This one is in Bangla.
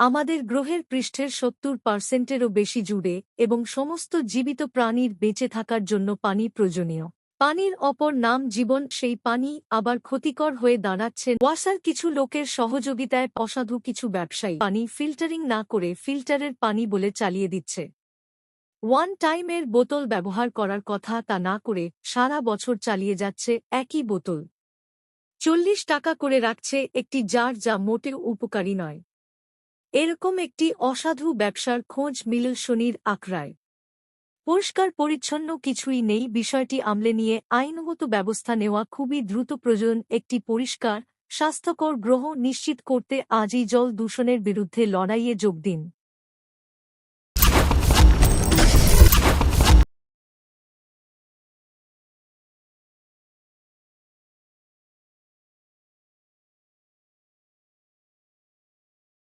আমাদের গ্রহের পৃষ্ঠের সত্তর পার্সেন্টেরও বেশি জুড়ে এবং সমস্ত জীবিত প্রাণীর বেঁচে থাকার জন্য পানি প্রয়োজনীয়। পানির অপর নাম জীবন, সেই পানি আবার ক্ষতিকর হয়ে দাঁড়াচ্ছে। ওয়াসার কিছু লোকের সহযোগিতায় অসাধু কিছু ব্যবসায়ী পানি ফিল্টারিং না করে ফিল্টারের পানি বলে চালিয়ে দিচ্ছে। ওয়ান টাইমের বোতল ব্যবহার করার কথা তা না করে সারা বছর চালিয়ে যাচ্ছে একই বোতল। চল্লিশ টাকা করে রাখছে একটি জার যা মোটেও উপকারী নয়। এরকম একটি অসাধু ব্যবসার খোঁজ মিলল শনির আকরায় পরিষ্কার পরিচ্ছন্ন কিছুই নেই, বিষয়টি আমলে নিয়ে আইনগত ব্যবস্থা নেওয়া খুবই দ্রুত প্রয়োজন, একটি পরিষ্কার, স্বাস্থ্যকর গ্রহ নিশ্চিত করতে আজই জল দূষণের বিরুদ্ধে লড়াইয়ে যোগ দিন।